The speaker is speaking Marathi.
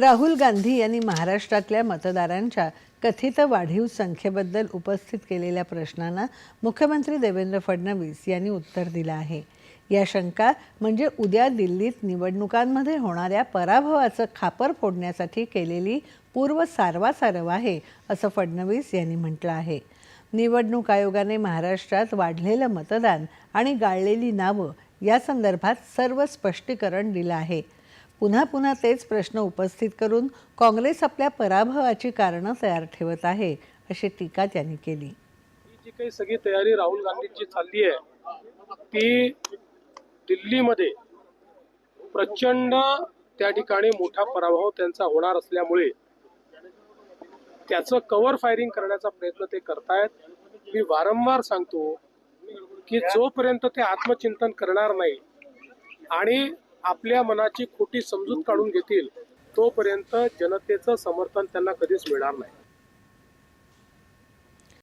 राहुल गांधी यांनी महाराष्ट्रातल्या मतदारांच्या कथित वाढीव संख्येबद्दल उपस्थित केलेल्या प्रश्नांना मुख्यमंत्री देवेंद्र फडणवीस यांनी उत्तर दिलं आहे. या शंका म्हणजे उद्या दिल्लीत निवडणुकांमध्ये होणाऱ्या पराभवाचं खापर फोडण्यासाठी केलेली पूर्व सारवासारव आहे असं फडणवीस यांनी म्हटलं आहे. निवडणूक आयोगाने महाराष्ट्रात वाढलेलं मतदान आणि गाळलेली नावं या संदर्भात सर्व स्पष्टीकरण दिलं आहे. पुन्हा पुन्हा तेच प्रश्न उपस्थित करून काँग्रेस आपल्या पराभवाची कारणं तयार ठेवत आहे अशी टीका त्यांनी केली. ही जी काही सगळी तयारी राहुल गांधींची चालली आहे ती दिल्लीमध्ये प्रचंड त्या ठिकाणी मोठा पराभव त्यांचा होणार असल्यामुळे त्याचं कव्हर फायरिंग करण्याचा प्रयत्न ते करतायत. मी वारंवार सांगतो की जोपर्यंत ते आत्मचिंतन करणार नाही आणि आपल्या मनाची खोटी समजूत काढून घेतील तोपर्यंत जनतेचं समर्थन त्यांना कधीच मिळणार नाही.